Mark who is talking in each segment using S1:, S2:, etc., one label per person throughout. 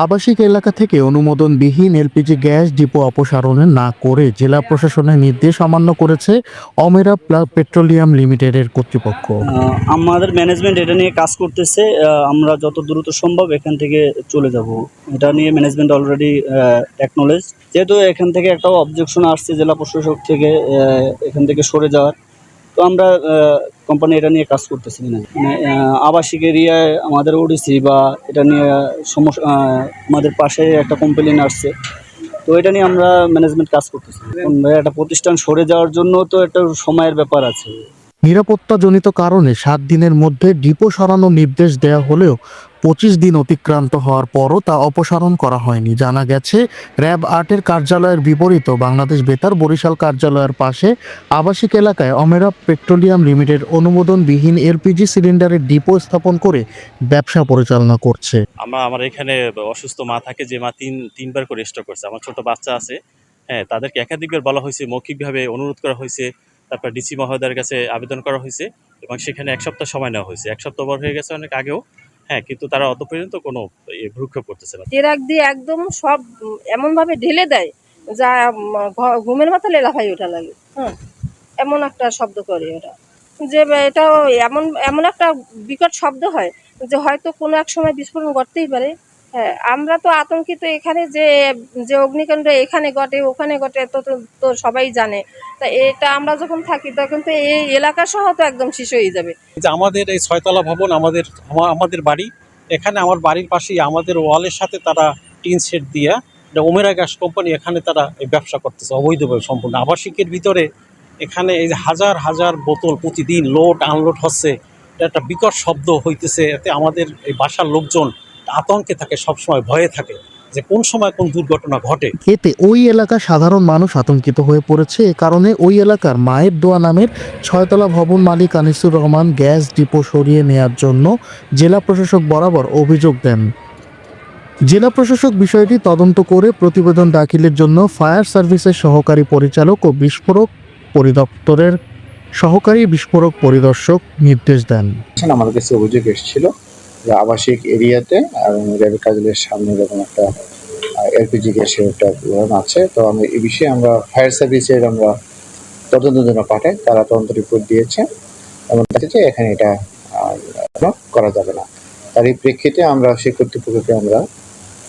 S1: আবাসিক এলাকা থেকে অনুমোদনবিহীন এলপিজি গ্যাস ডিপো অপসারণে না করে জেলা প্রশাসনের নির্দেশ অমান্য করেছে অমেরা পেট্রোলিয়াম লিমিটেডের কর্তৃপক্ষ।
S2: আমাদের ম্যানেজমেন্ট এটা নিয়ে কাজ করতেছে আমরা যত দ্রুত সম্ভব এখান থেকে চলে যাব। এটা নিয়ে ম্যানেজমেন্ট অলরেডি অ্যাকনোলেজ যেহেতু এখান থেকে একটা অবজেকশন আসছে জেলা প্রশাসক থেকে এখান থেকে সরে যাওয়ার। তো আমরা কোম্পানি এটা নিয়ে কাজ করতেছি মানে আবাসিক এরিয়ায় আমাদের ওডিসি বা এটা নিয়ে সমস্যা আমাদের পাশে একটা কমপ্লেন আসছে। তো এটা নিয়ে আমরা ম্যানেজমেন্ট কাজ করতেছি। একটা প্রতিষ্ঠান সরে যাওয়ার জন্য তো একটা সময়ের ব্যাপার আছে।
S1: নিরাপত্তাজনিত কারণে সাত দিনের মধ্যে ডিপো সরানোর নির্দেশ দেওয়া হলেও পঁচিশ দিন অতিক্রান্ত হওয়ার পরও তা অপসারণ করা হয়নি। জানা গেছে, র্যাব আটের কার্যালয়ের বিপরীত বাংলাদেশ বেতার বরিশাল কার্যালয়ের পাশে আবাসিক এলাকায় অমেরা পেট্রোলিয়াম লিমিটেড অনুমোদনবিহীন এলপিজি সিলিন্ডারের ডিপো স্থাপন করে ব্যবসা পরিচালনা করছে।
S3: আমরা, আমার এখানে অসুস্থ মা থাকে, যে মা তিন, তিনবার করে স্ট্রোক করছে। আমার ছোট বাচ্চা আছে। হ্যাঁ তাদেরকে একাধিকবার বলা হয়েছে, মৌখিকভাবে অনুরোধ করা হয়েছে। তারপর ডিসি মহোদয়ের কাছে আবেদন করা হয়েছে এবং সেখানে এক সপ্তাহ সময় নেওয়া হয়েছে। এক সপ্তাহ পর হয়ে গেছে অনেক আগেও। হ্যাঁ কিন্তু তারা অত পর্যন্ত কোনো ভ্রুক্ষেপ করতেছে না।
S4: ট্রাক দিয়ে একদম সব এমনভাবে ঢেলে দেয় যা ঘুমের মাথা লেলাফাই ওঠা লাগে। হ্যাঁ এমন একটা শব্দ করে ওটা। যে এটা এমন এমন একটা বিকট শব্দ হয় যে, হয়তো কোনো এক সময় বিস্ফোরণ ঘটতেই পারে। হ্যাঁ আমরা তো আতঙ্কিত এখানে যে যে অগ্নিকাণ্ড এখানে ঘটে, ওখানে ঘটে তো, তো- সবাই জানে। তা এটা আমরা যখন থাকি, তখন তো এই এলাকা সহ তো একদম শেষ হয়ে যাবে।
S5: যে আমাদের এই ছয়তলা ভবন, আমাদের আমাদের বাড়ি, এখানে আমার বাড়ির পাশেই আমাদের ওয়ালের সাথে তারা টিন সেট দিয়া, এটা ওমেরা গ্যাস কোম্পানি এখানে তারা এই ব্যবসা করতেছে, অবৈধভাবে সম্পূর্ণ। আবাসিকের ভিতরে এখানে এই হাজার হাজার বোতল প্রতিদিন লোড, আনলোড হচ্ছে একটা বিকট শব্দ হইতেছে, এতে আমাদের এই বাসার লোকজন আতঙ্কে থাকে সবসময় ভয়ে থাকে যে কোন সময় কোন দুর্ঘটনা ঘটে।
S1: এতে ওই এলাকার সাধারণ মানুষ আতঙ্কিত হয়ে পড়েছে। এ কারণে ওই এলাকার মায়ের দোয়া নামের ছয়তলা ভবন মালিক আনিসুর রহমান গ্যাস ডিপো সরিয়ে নেয়ার জন্য জেলা প্রশাসক বরাবর অভিযোগ দেন। জেলা প্রশাসক বিষয়টি তদন্ত করে প্রতিবেদন দাখিলের জন্য ফায়ার সার্ভিসের সহকারী পরিচালক ও বিস্ফোরক পরিদপ্তরের সহকারী বিস্ফোরক পরিদর্শক নির্দেশ দেন।
S6: আমাদের কাছে অভিযোগ এসেছিল আবাসিক এরিয়াতে এবং র্যাবের কার্যালয়ের সামনে এরকম একটা এলপিজি গ্যাসের একটা উদাহরণ আছে। তো আমি এই বিষয়ে আমরা ফায়ার সার্ভিসের আমরা তদন্তের জন্য পাঠাই, তারা তদন্ত রিপোর্ট দিয়েছে। এবং দেখেছে এখানে এটা করা যাবে না। তার এই প্রেক্ষিতে আমরা সেই কর্তৃপক্ষকে আমরা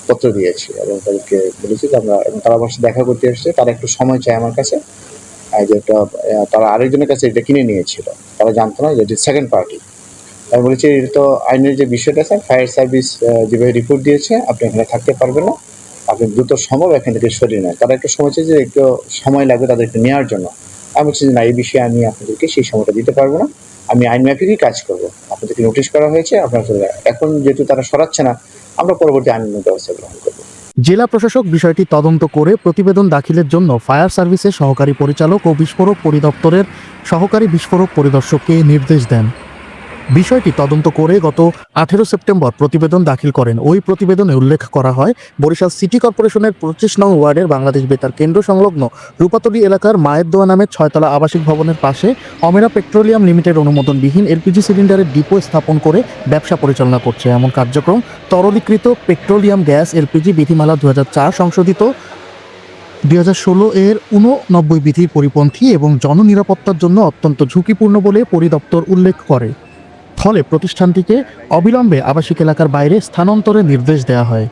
S6: পত্র দিয়েছি এবং তাদেরকে বলেছি যে আমরা, এবং তারা আমার দেখা করতে এসেছে। তারা একটু সময় চায় আমার কাছে। যে একটা তারা আরেকজনের কাছে এটা কিনে নিয়েছিল। তারা জানতো না যে সেকেন্ড পার্টি আমি বলেছি, এটা তো আইনের যে বিষয়টা স্যার ফায়ার সার্ভিস যেভাবে রিপোর্ট দিয়েছে, আপনি এখানে থাকতে পারবেন না। আপনি দ্রুত সম্ভব এখান থেকে সরিয়ে নেয় তারা একটু সময় যে একটু সময় লাগবে তাদেরকে নেওয়ার জন্য। আমি বলছি যে, না, এই বিষয়ে আমি আপনাদেরকে সেই সময়টা দিতে পারব না। আমি আইন মাফিকই কাজ করব। আপনাদেরকে নোটিশ করা হয়েছে, আপনারা এখন যেহেতু তারা সরাচ্ছে না, আমরা পরবর্তী আইন ব্যবস্থা গ্রহণ করব।
S1: জেলা প্রশাসক বিষয়টি তদন্ত করে প্রতিবেদন দাখিলের জন্য ফায়ার সার্ভিসের সহকারী পরিচালক ও বিস্ফোরক পরিদপ্তরের সহকারী বিস্ফোরক পরিদর্শককে নির্দেশ দেন। বিষয়টি তদন্ত করে গত আঠেরো সেপ্টেম্বর প্রতিবেদন দাখিল করেন। ওই প্রতিবেদনে উল্লেখ করা হয়, বরিশাল সিটি কর্পোরেশনের পঁচিশ নং ওয়ার্ডের বাংলাদেশ বেতার কেন্দ্র সংলগ্ন রূপাতলী এলাকার মায়ের দোয়া নামের ছয়তলা আবাসিক ভবনের পাশে অমেরা পেট্রোলিয়াম লিমিটেড অনুমোদনবিহীন এলপিজি সিলিন্ডারের ডিপো স্থাপন করে ব্যবসা পরিচালনা করছে। এমন কার্যক্রম তরলীকৃত পেট্রোলিয়াম গ্যাস এলপিজি বিধিমালা দু হাজার চার সংশোধিত, দুই হাজার ষোলো এর উননব্বই বিধির পরিপন্থী এবং জননিরাপত্তার জন্য অত্যন্ত ঝুঁকিপূর্ণ বলে পরিদপ্তর উল্লেখ করে। ফলে প্রতিষ্ঠানটিকে অবিলম্বে আবাসিক এলাকার বাইরে স্থানান্তরের নির্দেশ দেওয়া হয়।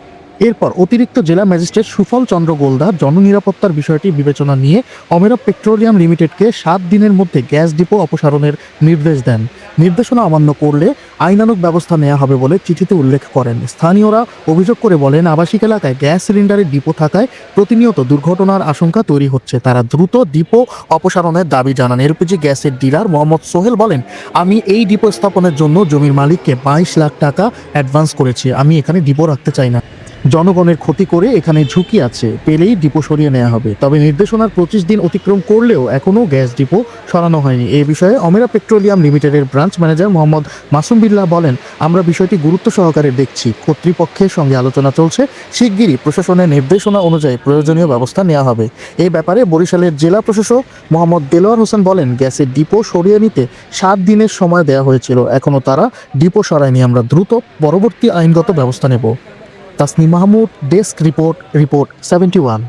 S1: এরপর অতিরিক্ত জেলা ম্যাজিস্ট্রেট সুফল চন্দ্র গোলদা জননিরাপত্তার বিষয়টি বিবেচনা নিয়ে অমেরব পেট্রোলিয়াম লিমিটেডকে সাত দিনের মধ্যে গ্যাস ডিপো অপসারণের নির্দেশ দেন। নির্দেশনা অমান্য করলে আইনানুগ ব্যবস্থা নেওয়া হবে বলে চিঠিতে উল্লেখ করেন। স্থানীয়রা অভিযোগ করে বলেন, আবাসিক এলাকায় গ্যাস সিলিন্ডারের ডিপো থাকায় প্রতিনিয়ত দুর্ঘটনার আশঙ্কা তৈরি হচ্ছে। তারা দ্রুত ডিপো অপসারণের দাবি জানান। এলপিজি গ্যাসের ডিলার মোহাম্মদ সোহেল বলেন, আমি এই ডিপো স্থাপনের জন্য জমির মালিককে বাইশ লাখ টাকা অ্যাডভান্স করেছি। আমি এখানে ডিপো রাখতে চাই না। জনগণের ক্ষতি করে এখানে ঝুঁকি আছে, পেলেই ডিপো সরিয়ে নেওয়া হবে। তবে নির্দেশনার পঁচিশ দিন অতিক্রম করলেও এখনও গ্যাস ডিপো সরানো হয়নি। এই বিষয়ে অমেরা পেট্রোলিয়াম লিমিটেডের ব্রাঞ্চ ম্যানেজার মোহাম্মদ মাসুম বিল্লাহ বলেন, আমরা বিষয়টি গুরুত্ব সহকারে দেখছি। কর্তৃপক্ষের সঙ্গে আলোচনা চলছে। শিগগিরই প্রশাসনের নির্দেশনা অনুযায়ী প্রয়োজনীয় ব্যবস্থা নেওয়া হবে। এই ব্যাপারে বরিশালের জেলা প্রশাসক মোহাম্মদ দেলোয়ার হোসেন বলেন, গ্যাসের ডিপো সরিয়ে নিতে সাত দিনের সময় দেওয়া হয়েছিল। এখনও তারা ডিপো সরায়নি। আমরা দ্রুত পরবর্তী আইনগত ব্যবস্থা নেব। Tasni Mahmud desk report report seventy one